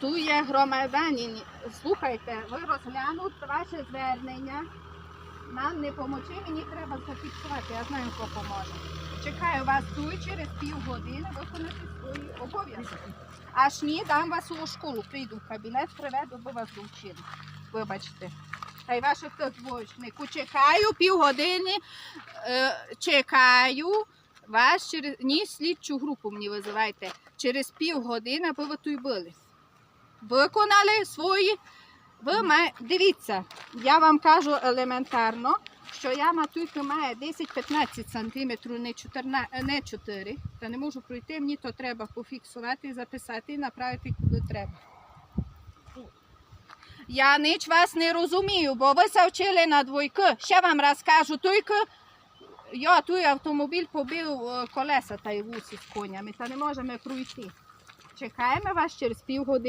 ту є громадянин. Слухайте, ви розглянуть ваше звернення. Нам не помочи, мені треба зафіксувати, я знаю, хто поможе. Чекаю вас тут через півгодини виконати свої обов'язки. Аж ні, дам вас у школу, прийду в кабінет, приведу, бо вас довчили. Вибачте. Та й ваших двоєчнику. Чекаю півгодини, е, чекаю вас через ні, слідчу групу мені визивайте. Через півгодини, аби ви тут були. Виконали свої. Ви. Дивіться, я вам кажу елементарно, що яма тільки має 10-15 см, не 14, не 4. Та не можу пройти, мені то треба пофіксувати, записати і направити куди треба. Я ніч вас не розумію, бо ви се вчили на двойки. Ще вам раз кажу, тільки я той автомобіль побив е, колеса та й вусі з конями, та не можемо пройти. Чекаємо вас через півгодини.